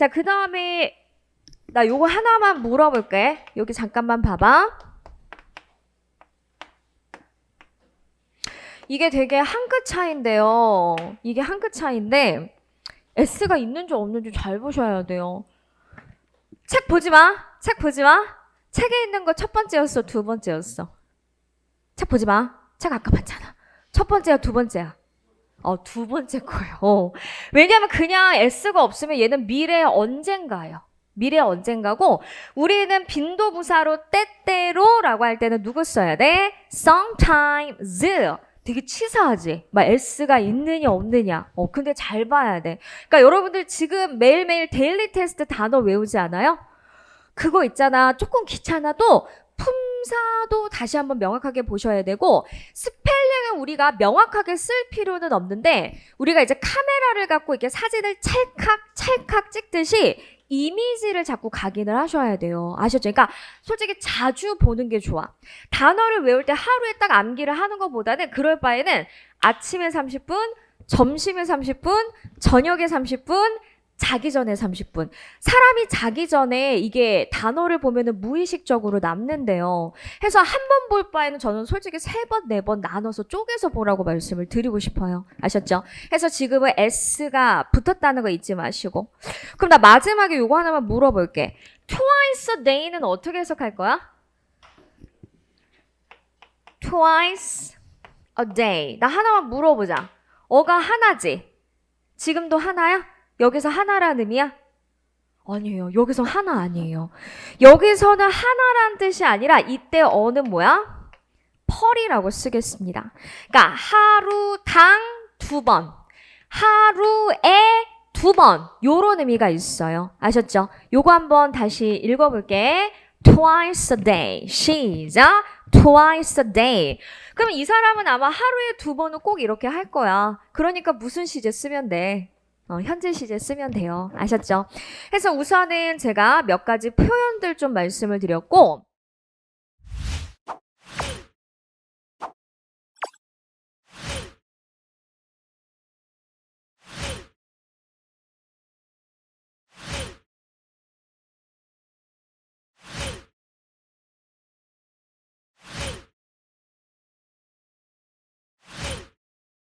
자, 그 다음에 나 요거 하나만 물어볼게. 여기 잠깐만 봐봐. 이게 되게 한 끗 차인데요. 이게 한 끗 차인데 S가 있는지 없는지 잘 보셔야 돼요. 책 보지 마. 책 보지 마. 책에 있는 거 첫 번째였어, 두 번째였어. 책 보지 마. 책 아까 봤잖아. 첫 번째야, 두 번째야. 어, 두 번째 거예요. 어. 왜냐면 그냥 S가 없으면 얘는 미래 언젠가예요. 미래 언젠가고 우리는 빈도부사로 때때로라고 할 때는 누구 써야 돼? sometimes. 되게 치사하지? 막 S가 있느냐 없느냐. 어, 근데 잘 봐야 돼. 그러니까 여러분들 지금 매일매일 데일리 테스트 단어 외우지 않아요? 그거 있잖아. 조금 귀찮아도 품 사도 다시 한번 명확하게 보셔야 되고 스펠링은 우리가 명확하게 쓸 필요는 없는데 우리가 이제 카메라를 갖고 이렇게 사진을 찰칵 찰칵 찍듯이 이미지를 자꾸 각인을 하셔야 돼요. 아셨죠? 그러니까 솔직히 자주 보는 게 좋아. 단어를 외울 때 하루에 딱 암기를 하는 것보다는 그럴 바에는 아침에 30분, 점심에 30분, 저녁에 30분, 자기 전에 30분. 사람이 자기 전에 이게 단어를 보면은 무의식적으로 남는데요. 해서 한 번 볼 바에는 저는 솔직히 세 번, 네 번 나눠서 쪼개서 보라고 말씀을 드리고 싶어요. 아셨죠? 해서 지금은 S가 붙었다는 거 잊지 마시고. 그럼 나 마지막에 요거 하나만 물어볼게. twice a day는 어떻게 해석할 거야? twice a day. 나 하나만 물어보자. 어가 하나지? 지금도 하나야? 여기서 하나라는 의미야? 아니에요. 여기서 하나 아니에요. 여기서는 하나란 뜻이 아니라 이때 어는 뭐야? 펄이라고 쓰겠습니다. 그러니까 하루당 두 번, 하루에 두 번, 요런 의미가 있어요. 아셨죠? 요거 한번 다시 읽어볼게. twice a day. 시작. twice a day. 그럼 이 사람은 아마 하루에 두 번은 꼭 이렇게 할 거야. 그러니까 무슨 시제 쓰면 돼? 어, 현재 시제 쓰면 돼요. 아셨죠? 그래서 우선은 제가 몇 가지 표현들 좀 말씀을 드렸고,